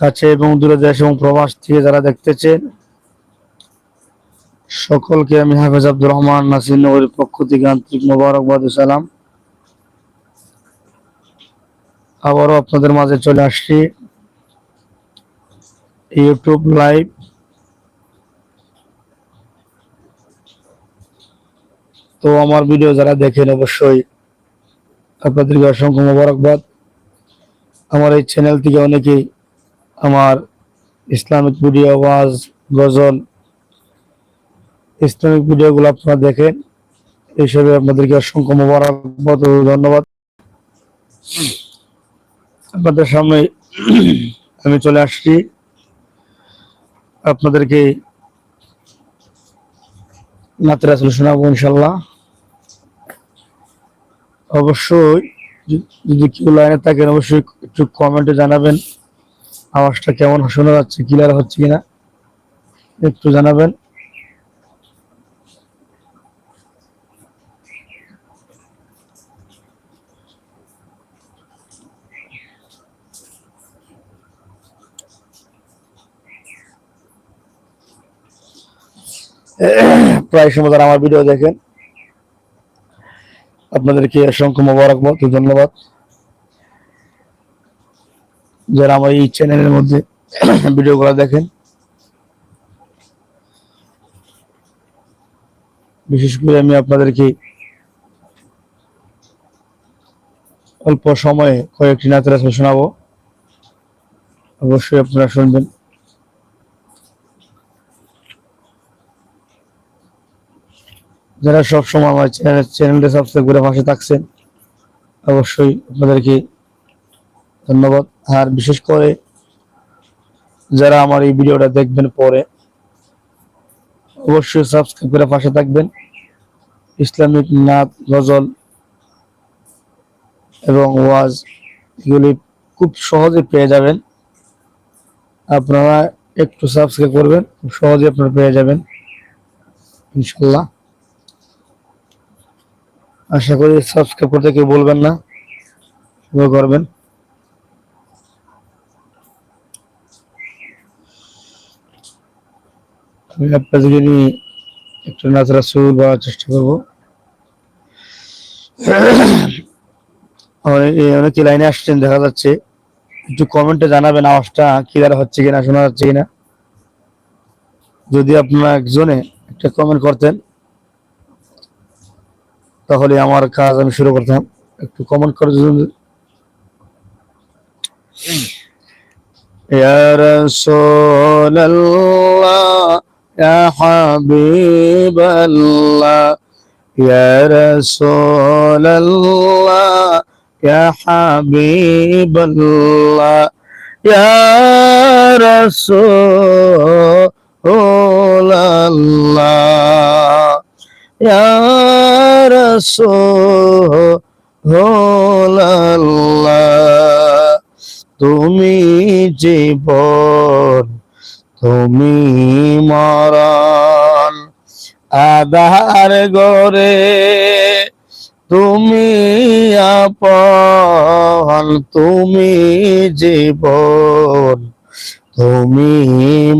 কাছে এবং দূরে দেশ এবং প্রবাস থেকে যারা দেখতেছেন, সকলকে আমি হাফেজ আব্দুর রহমান নাসির নগরের পক্ষ থেকে আন্তরিক মোবারকবাদ সালাম। আবারও আপনাদের মাঝে চলে আসছি ইউটিউব লাইভ। তো আমার ভিডিও যারা দেখেন অবশ্যই আপনাদেরকে অসংখ্য মোবারকবাদ। আমার এই চ্যানেল থেকে অনেকেই আমার ইসলামিক ভিডিও আওয়াজ গজল, ইসলামিক ভিডিওগুলো আপনারা দেখেন। এই হিসেবে আপনাদেরকে অসংখ্য মোবারকবাদ ধন্যবাদ। আপনাদের সামনে আমি চলে আসছি। আপনাদেরকে নাতের আসলে শোনাবো ইনশাল্লাহ অবশ্যই যদি কেউ লাইনে থাকেন, অবশ্যই একটু কমেন্টে জানাবেন। আওয়াজটা কেমন শোনা যাচ্ছে? ক্লিয়ার হচ্ছে কিনা? একটু জানাবেন। প্রায় সময় আমার ভিডিও দেখেন। আপনাদেরকে অসংখ্য মোবারকবাদ, ধন্যবাদ। যারা আমার এই চ্যানেলের মধ্যে ভিডিও ভিডিওগুলো দেখেন, বিশেষ করে আমি আপনাদেরকে অল্প সময়ে কয়েকটি নাচের আসলে শোনাবো। অবশ্যই আপনারা শুনবেন। যারা সব সময় আমার চ্যানেল চ্যানেলটা সাবস্ক্রাইব করে পাশে থাকছেন, অবশ্যই আপনাদেরকে ধন্যবাদ। আর বিশেষ করে যারা আমার এই ভিডিওটা দেখবেন পরে, অবশ্যই সাবস্ক্রাইব করে পাশে থাকবেন। ইসলামিক নাচ গজল এবং ওয়াজ, এগুলি খুব সহজে পেয়ে যাবেন। আপনারা একটু সাবস্ক্রাইব করবেন, খুব সহজে আপনারা পেয়ে যাবেন। ইনশাল্লাহ আশা করি সাবস্ক্রাইব করতে কেউ বলবেন না। করবেন। আমি আপনাদেরকে নিয়ে একটু নাচরা সুর বলার চেষ্টা করবো অনেকে অনেকে লাইনে আসছেন দেখা যাচ্ছে একটু কমেন্টে জানাবেন আওয়াজটা ক্লিয়ার হচ্ছে কিনা শোনা যাচ্ছে কিনা যদি আপনারা একজনে একটা কমেন্ট করতেন তাহলে আমার কাজ আমি শুরু করতাম একটু কমেন্ট করে যদি يا رسول الله يا حبيب الله يا رسول الله يا حبيب الله يا رسول الله يا رسول الله তুমি জীবন তুমি মরণ আধার গরে তুমি আপন, তুমি জীবন, তুমি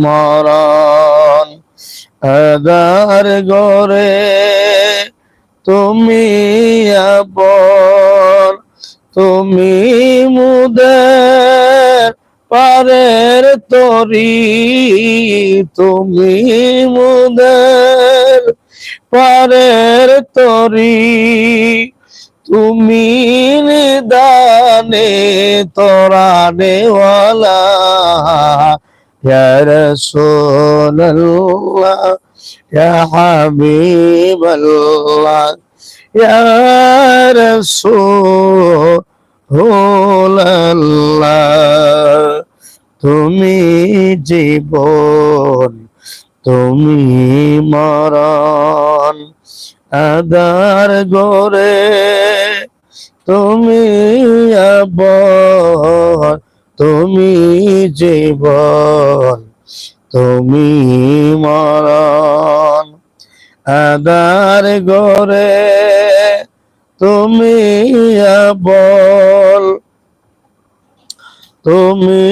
মরণ আধার গরে তুমি আপন, তুমি মুদের পারের তরি তুমি মুদের পারের তরি তুমি নিদানে তোরানেওয়ালা يا رسول الله يا حبيب الله يا رسول আল্লাহ তুমি জীবন, তুমি মরণ, আদার গরে তুমি আব তুমি জীবন, তুমি মরণ, আদার গরে তুমি বল তুমি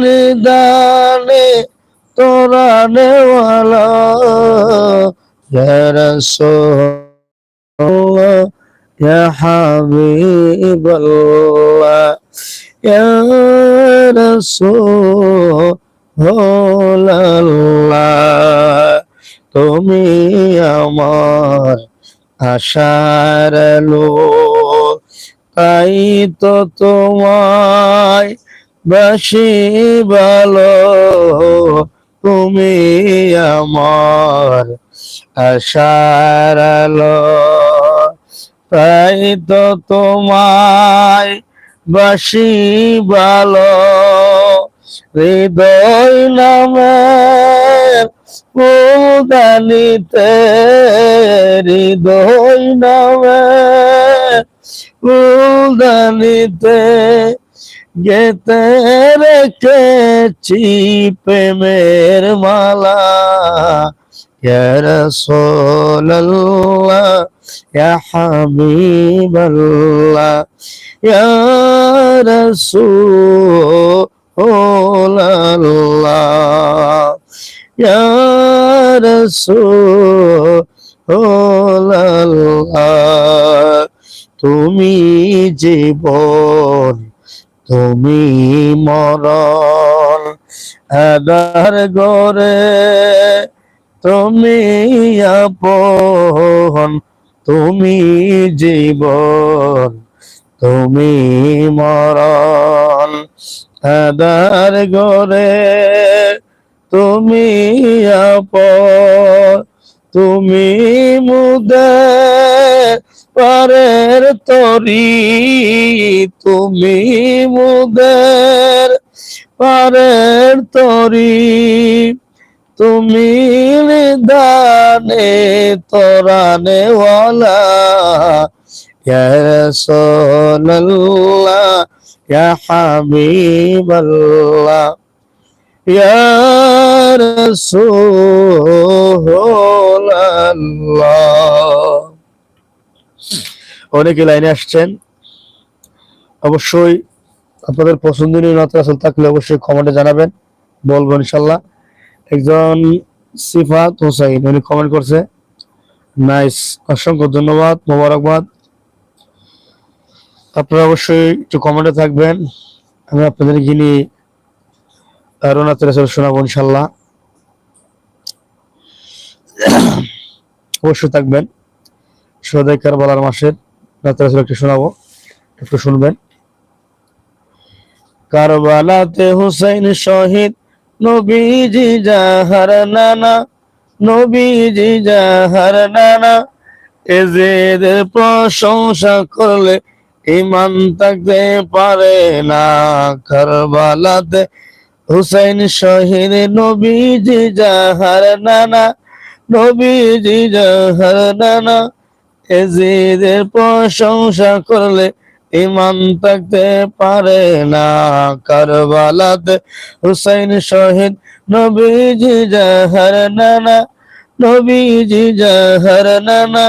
নিদানে তোরা নেওয়ালা ইয়া রাসূলুল্লাহ তুমি আমার আলো তাই তো তোমায় বাসি ভালো। তুমি আমার আশার আলো, তাই তো তোমায় বাসি ভালো। হৃদয় নামের ফুলদানিতে হৃদয় নামের ফুলদানিতে গেতে রেখেছি প্রেমের মালা। ইয়া রাসূলুল্লাহ ইয়া ইয়া রাসূলুল্লাহ, তুমি জীবন, তুমি মরণ আদার গরে তুমি আপন, তুমি জীবন, তুমি মরণ আদার গরে তুমি আপন তুমি মুদের পরের তরি, তুমি মুদের পরের তরি, তুমি নিদানে তোরানে ওয়ালা, ইয়া রাসূলুল্লাহ, ইয়া হাবিবাল্লাহ, ইয়া অনেকে লাইনে আসছেন। অবশ্যই আপনাদের পছন্দনীয় নাত রাসূল থাকলে অবশ্যই কমেন্টে জানাবেন। বলব ইনশাল্লাহ একজন সিফাত হোসাইন, উনি কমেন্ট করছে, নাইস, অসংখ্য ধন্যবাদ, মোবারকবাদ। আপনারা অবশ্যই একটু কমেন্টে থাকবেন। আমি আপনাদের গিনি রোনাত রাসূল শোনাবো ইনশাল্লাহ অবশ্যই থাকবেন। সদাই কারবালার মাসের রাত রাসূল একটু শোনাবো, একটু শুনবেন। কারবালাতে হুসাইন শহীদ, নবীজি যাহার নানা, নবীজি যাহার নানা এজেদের প্রশংসা করলে ইমান থাকতে পারে না। কারবালাতে হুসাইন শহীদ, নবীজি যাহার নানা নবীজি যাহার নানা, এজিদের প্রশংসা করলে ইমান থাকতে পারে না। কারবালাতে হুসাইন শহীদ, নবীজি জাহার নানা, নবীজি জাহার নানা,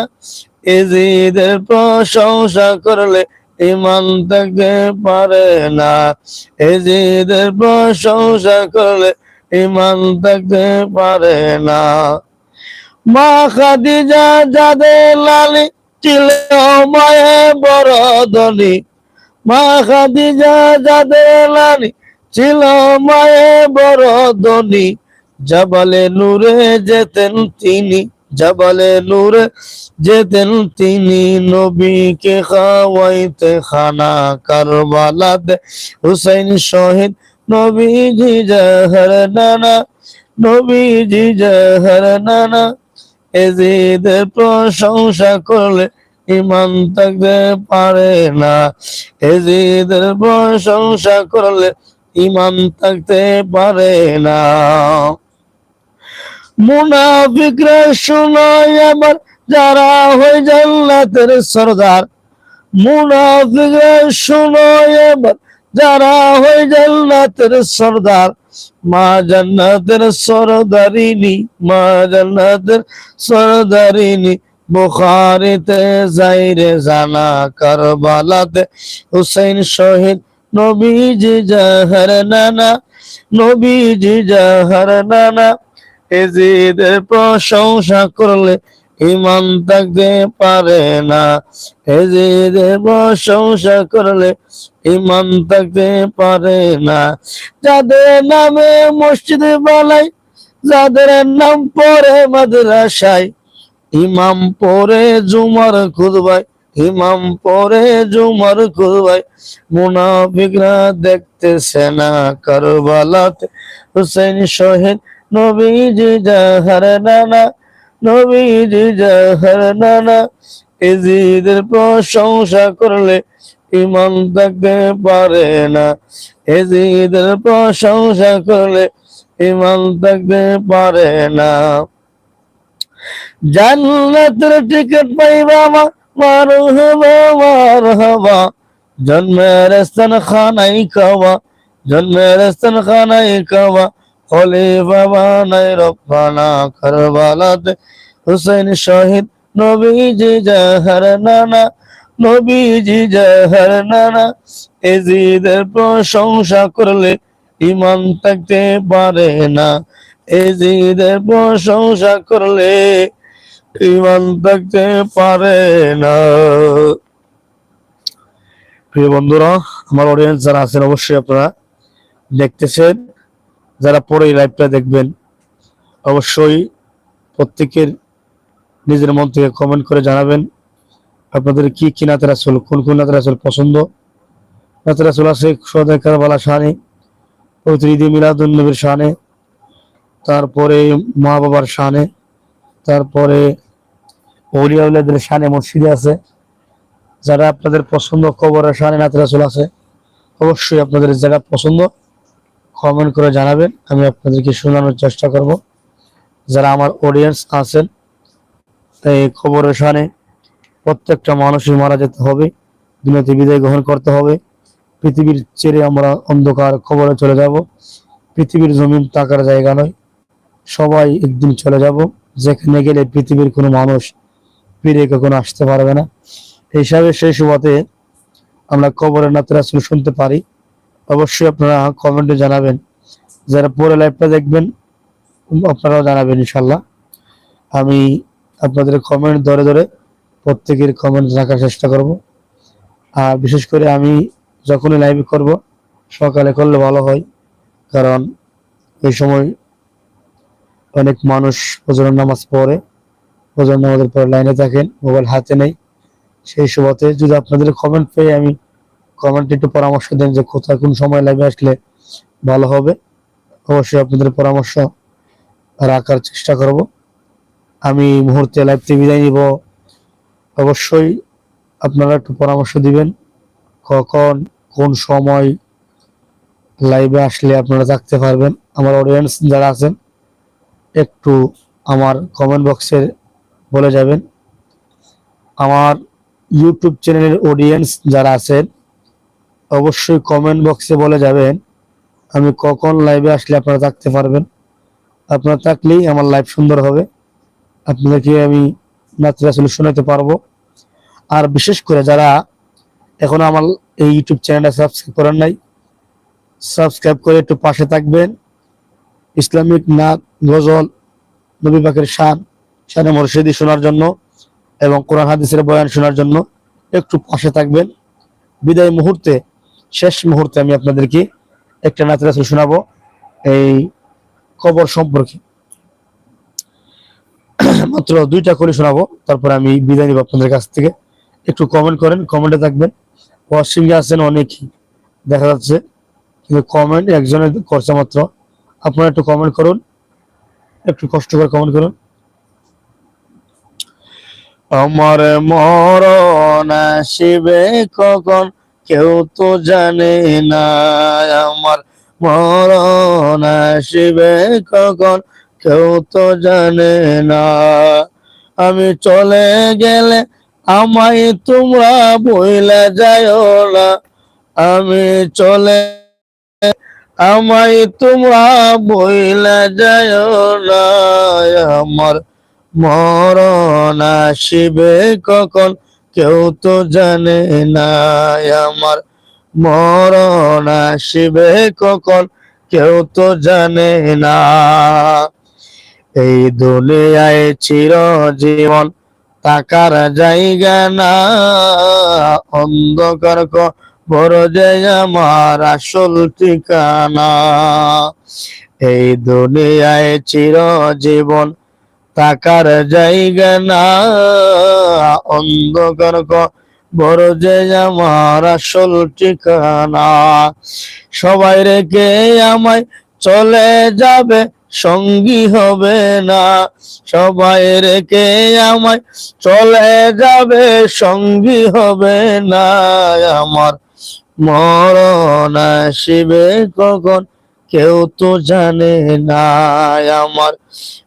এজিদের প্রশংসা করলে ইমান থাকতে পারে না। এজিদের প্রশংসা করলে ইমান থাকতে পারে না। মা খাদিজা যাদের লালি ছিল মায়ে বড় ধনী। মা খাদিজা যাদের লালি ছিল মায়ে বড় ধনী। জবালে নূরে যেতেন তিনি, জবালে নূরে যেতেন তিনি। নবীকে খাওয়াইতে খানা কারবালাতে হুসাইন শহীদ নবীজি জাহার নানা, নবীজি জাহার নানা। এজিদের প্রশংসা করলে ইমান থাকতে পারে না। এজিদের প্রশংসা করলে ইমান থাকতে পারে না। মুনাফিকরা শোনায় আমার যারা হয়ে জান্নাতের সরদার। মুনাফিকরা শোনায় আমার যারা হয়ে জান্নাতের সরদার। মা জান্নাতের সরদারিনী, মা জান্নাতের সরদারিনী, বুখারিতে যাইরে জানা কারবালাতে হুসেন শহীদ নবীজি জাহার নানা, নবীজি জাহার নানা, এজিদের প্রশংসা করলে ইমান থাকতে পারে না। এজিদের প্রশংসা করলে ইমান থাকতে পারে না। যাদের নামে মসজিদে বানাই, যাদের নাম পরে মাদ্রাসায়, ইমাম পরে জুমার খুদবাই ইমাম পরে জুমার খুদবাই মুনাফিকরা দেখতেছে না কারবালাতে। হুসেন শহীদ নবীজি জাহার নানা নবীজি জাহার নানা, এজিদের প্রশংসা করলে ইমান থাকতে পারে না। এজিদের প্রশংসা করলে ইমান থাকতে পারে না। জান্নাতের টিকিট পাইবা মা মার হবা হবা জন্মের স্থান খানাই খাওয়া, জন্মের স্থান খানাই খাওয়া। খলিফা নাই রব্বানা কারবালাতে। হুসেন শহীদ, নবীজি জাহার নানা, নবীজি জাহার নানা। এজিদের প্রশংসা করলে ইমান থাকতে পারে না। এজিদের প্রশংসা করলে ইমান থাকতে পারে না। প্রিয় বন্ধুরা, আমার অডিয়েন্স যারা আছেন, অবশ্যই আপনারা দেখতেছেন। যারা পরে লাইভটা দেখবেন, অবশ্যই প্রত্যেকের নিজের মন থেকে কমেন্ট করে জানাবেন, আপনাদের কি কি নাতের আসল কোন কোন নাতের আসল পছন্দ? নাতের আসল আছে সদাই কারবালা শাহানি পবিত্র ঈদ মিলাদুল নবীর শাহানে তারপরে মা বাবার শানে, তারপরে অলিয়াউল্লাদের শানে মসজিদে আছে। যারা আপনাদের পছন্দ কবরের শানে নাতের আসল আছে, অবশ্যই আপনাদের যারা পছন্দ। কমেন্ট করে জানাবেন। আমি আপনাদেরকে শোনানোর চেষ্টা করব। যারা আমার অডিয়েন্স আছেন এই খবরের শানে প্রত্যেকটা মানুষই মারা যেতে হবে, দুনিয়াতে বিদায় গ্রহণ করতে হবে। পৃথিবীর ছেড়ে আমরা অন্ধকার খবরে চলে যাব। পৃথিবীর জমিন টাকার জায়গা নয়। সবাই একদিন চলে যাব। যেখানে গেলে পৃথিবীর কোনো মানুষ ফিরে কখনো আসতে পারবে না। হিসাবে সেই সুবাদে আমরা কবরের আসলে শুনতে পারি। অবশ্যই আপনারা কমেন্টে জানাবেন। যারা পরে লাইভটা দেখবেন, আপনারাও জানাবেন ইনশাল্লাহ আমি আপনাদের কমেন্ট ধরে ধরে প্রত্যেকের কমেন্ট রাখার চেষ্টা করব। আর বিশেষ করে আমি যখনই লাইভ করব, সকালে করলে ভালো হয়। কারণ এই সময় অনেক মানুষ ফজরের নামাজ পড়ে ফজর নামাজের পরে লাইনে থাকেন, মোবাইল হাতে নেই। সেই সুবাদে যদি আপনাদের কমেন্ট পেয়ে আমি কমেন্ট একটু পরামর্শ দেন যে কোথায় কোন সময় লাইভে আসলে ভালো হবে। অবশ্যই আপনাদের পরামর্শ রাখার চেষ্টা করব। আমি মুহূর্তে লাইভ বিদায় নিব। অবশ্যই আপনারা একটু পরামর্শ দিবেন, কখন, কোন সময় লাইভে আসলে আপনারা থাকতে পারবেন। আমার অডিয়েন্স যারা আছেন, একটু আমার কমেন্ট বক্সে বলে যাবেন। আমার ইউটিউব চ্যানেলের অডিয়েন্স যারা আছেন অবশ্যই কমেন্ট বক্সে বলে যাবেন। আমি কখন লাইভে আসলে আপনারা থাকতে পারবেন। আপনারা থাকলেই আমার লাইভ সুন্দর হবে। আপনাদেরকে আমি নাচের আসলে শোনাতে পারব। আর বিশেষ করে যারা এখনও আমার এই ইউটিউব চ্যানেলটা সাবস্ক্রাইব করেন নাই সাবস্ক্রাইব করে একটু পাশে থাকবেন। ইসলামিক নাচ, গজল, নবী পাকের শান, শানে মরশিদি শোনার জন্য এবং কোরআন হাদিসের বয়ান শোনার জন্য একটু পাশে থাকবেন। বিদায় মুহূর্তে শেষ মুহূর্তে আমি আপনাদেরকে একটা নাচের আসলে শোনাবো। এই কবর সম্পর্কে। মাত্র দুইটা করে শোনাবো, তারপর আমি বিদায় নিব আপনাদের কাছ থেকে। একটু কমেন্ট করেন কমেন্টে থাকবেন। ওয়াশিং আছেন অনেকই, দেখা যাচ্ছে। কিন্তু কমেন্ট একজনের করছে মাত্র। আপনারা একটু কমেন্ট করুন, একটু কষ্ট করে কমেন্ট করুন। আমার মরণ আসিবে কখন? কেউ তো জানে না আমার মরণ আসিবে কখন। কেউ তো জানে না আমি চলে গেলে আমায় তোমরা বইলা যায় না। আমি চলে আমায় তোমরা বইলা যায় না। আমার মরণ আসিবে কখন? কেউ তো জানে না আমার মরণ আসিবে কখন। কেউ তো জানে না। এই দুনিয়ায় চিরজীবন টাকার জায়গা না। অন্ধকার বড় যে আমার আসল ঠিকানা। এই দুনিয়ায় চিরজীবন টাকার জায়গা না, অন্ধকার বড় যে আমার আসল ঠিকানা। সবাই রেখে আমায় চলে যাবে, সঙ্গী হবে না। সবাই রেখে আমায় চলে যাবে, সঙ্গী হবে না। আমার মরণ আসিবে কখন, কেউ তো জানে না। আমার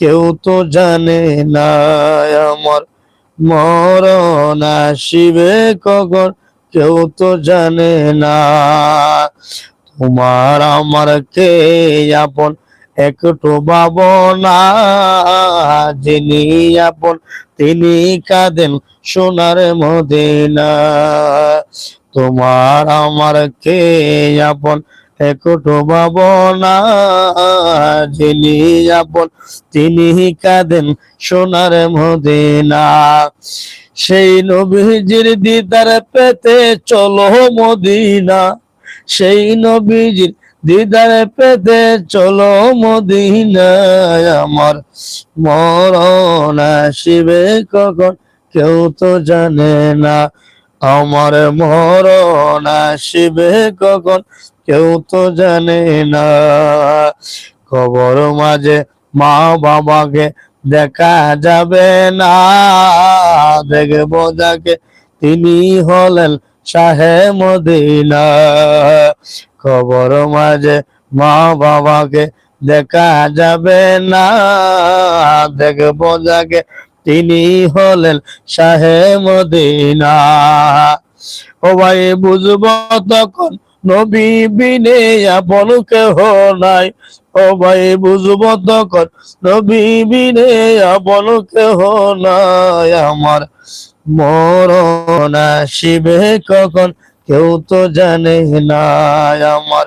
কেউ তো জানে না আমার মরণ আসিবে কখন। কেউ তো জানে না তোমার আমার কে আপন, একটু ভাবনা যিনি আপন, তিনি কাঁদেন সোনার মদিনা। তোমার আমার কে আপন তিনি কাঁদেন সোনার মদিনা। সেই নবীজির দিদার পেতে চলো মদিনা। সেই নবীজির দিদার পেতে চলো মদিনায় আমার মরণ আসিবে কখন, কেউ তো জানে না। আমার মরণ আসিবে কখন? কেউ তো জানে না। খবর মাঝে মা বাবাকে দেখা যাবে না। দেখব যাকে তিনি হলেন শাহে মদিনা। খবর মাঝে মা বাবাকে দেখা যাবে না। দেখব যাকে তিনি হলেন শাহে মদিনা। ও ভাই, বুঝব তখন নবী বিনে আপন কেহ নাই। ও ভাই, বুঝব তখন নবী বিনে আপন কেহ নাই। আমার মরণ আসিবে কখন কেউ তো জানে না আমার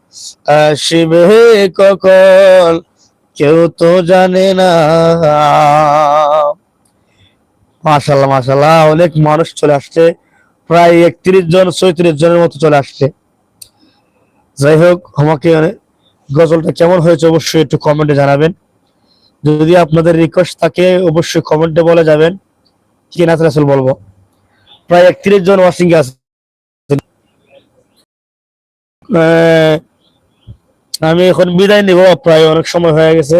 আসিবে কখন? কেউ তো জানে না। মাশাল্লাহ মাশাল্লাহ, অনেক মানুষ চলে আসছে। প্রায় একত্রিশ জন চৌত্রিশ জনের মতো চলে আসছে। যাই হোক, আমাকে গজলটা কেমন হয়েছে অবশ্যই একটু কমেন্টে জানাবেন। যদি আপনাদের রিকোয়েস্ট থাকে, অবশ্যই কমেন্টে বলে যাবেন। কি নাচ রাসুল বলব? প্রায় একত্রিশ জন ওয়াশিং আছে। আমি এখন বিদায় নিব, প্রায় অনেক সময় হয়ে গেছে,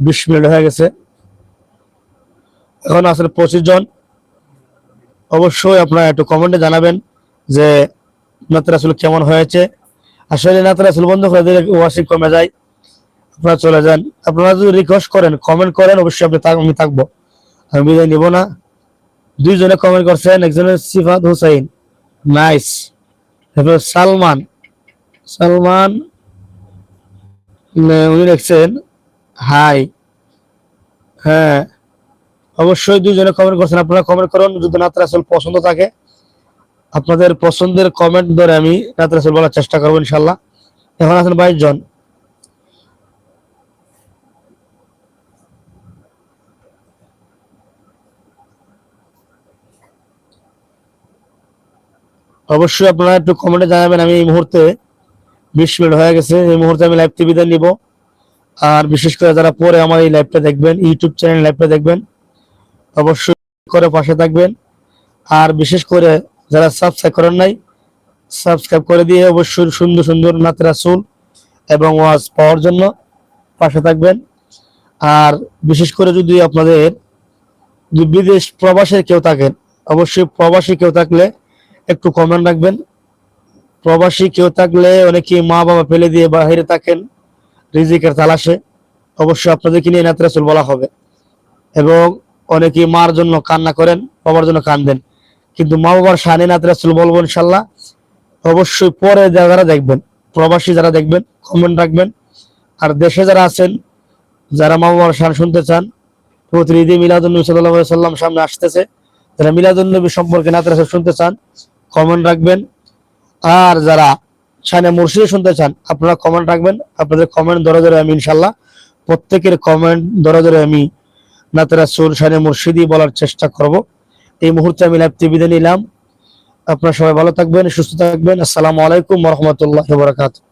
বিশ মিনিট হয়ে গেছে। এখন আসলে পঁচিশ জন। অবশ্যই আপনারা একটু কমেন্টে জানাবেন যে নাতের আসলে কেমন হয়েছে। আসলে নাতের আসলে বন্ধ করে দিলে ওয়াশিং কমে যায়। আপনারা চলে যান। আপনারা যদি রিকোয়েস্ট করেন কমেন্ট করেন, অবশ্যই আপনি আমি থাকব। আমি বিদায় নিব না। দুইজনে কমেন্ট করছেন, একজনের সিফাত হুসাইন। নাইস। সালমান। সালমান উনি লিখছেন, হাই। হ্যাঁ অবশ্যই দুইজনে কমেন্ট করছেন। আপনারা কমেন্ট করুন, যদি নাতরা আসল পছন্দ থাকে। আপনাদের পছন্দের কমেন্ট ধরে আমি নাতরা আসল বলার চেষ্টা করব, ইনশাল্লাহ। এখন আছেন বাইশ জন। অবশ্যই আপনারা একটু কমেন্টে জানাবেন। আমি এই মুহূর্তে বিশ মিনিট হয়ে গেছে, এই মুহূর্তে আমি লাইভ টিভিতে নিব। আর বিশেষ করে যারা পরে আমার এই লাইভটা দেখবেন ইউটিউব চ্যানেল লাইভটা দেখবেন, অবশ্যই করে পাশে থাকবেন। আর বিশেষ করে যারা সাবস্ক্রাইব করেন নাই সাবস্ক্রাইব করে দিয়ে অবশ্যই সুন্দর সুন্দর নাতের রাসুল এবং ওয়াজ পাওয়ার জন্য পাশে থাকবেন। আর বিশেষ করে যদি আপনাদের বিদেশ প্রবাসে কেউ থাকেন, অবশ্যই প্রবাসী কেউ থাকলে একটু কমেন্ট রাখবেন। প্রবাসী কেউ থাকলে অনেকে মা বাবা ফেলে দিয়ে বাহিরে থাকেন, রিজিকের তালাশে। অবশ্যই আপনাদেরকে নিয়ে নাতরাসুল বলা হবে। এবং অনেকে মার জন্য কান্না করেন, বাবার জন্য কান্দেন। কিন্তু মা বাবার শানে নাত রাসুল বলব ইনশাল্লাহ অবশ্যই পরে যারা দেখবেন, প্রবাসী যারা দেখবেন কমেন্ট রাখবেন। আর দেশে যারা আছেন, যারা মা বাবার শান শুনতে চান প্রতিনিধি মিলাদুল্নবী সাল্লাহ সাল্লাম সামনে আসতেছে। যারা মিলাদুল্নবী সম্পর্কে নাত রাসুল শুনতে চান কমেন্ট রাখবেন। আর যারা সানে মুর্শিদে শুনতে চান, আপনারা কমেন্ট রাখবেন। আপনাদের কমেন্ট ধরে ধরে আমি ইনশাল্লাহ প্রত্যেকের কমেন্ট ধরে ধরে আমি নাতেরা সুর সানে মুর্শিদি বলার চেষ্টা করব। এই মুহূর্তে আমি লাইভ টিভিতে নিলাম। আপনারা সবাই ভালো থাকবেন, সুস্থ থাকবেন। আসসালামু আলাইকুম রহমতুল্লাহ বরাকাতুহ।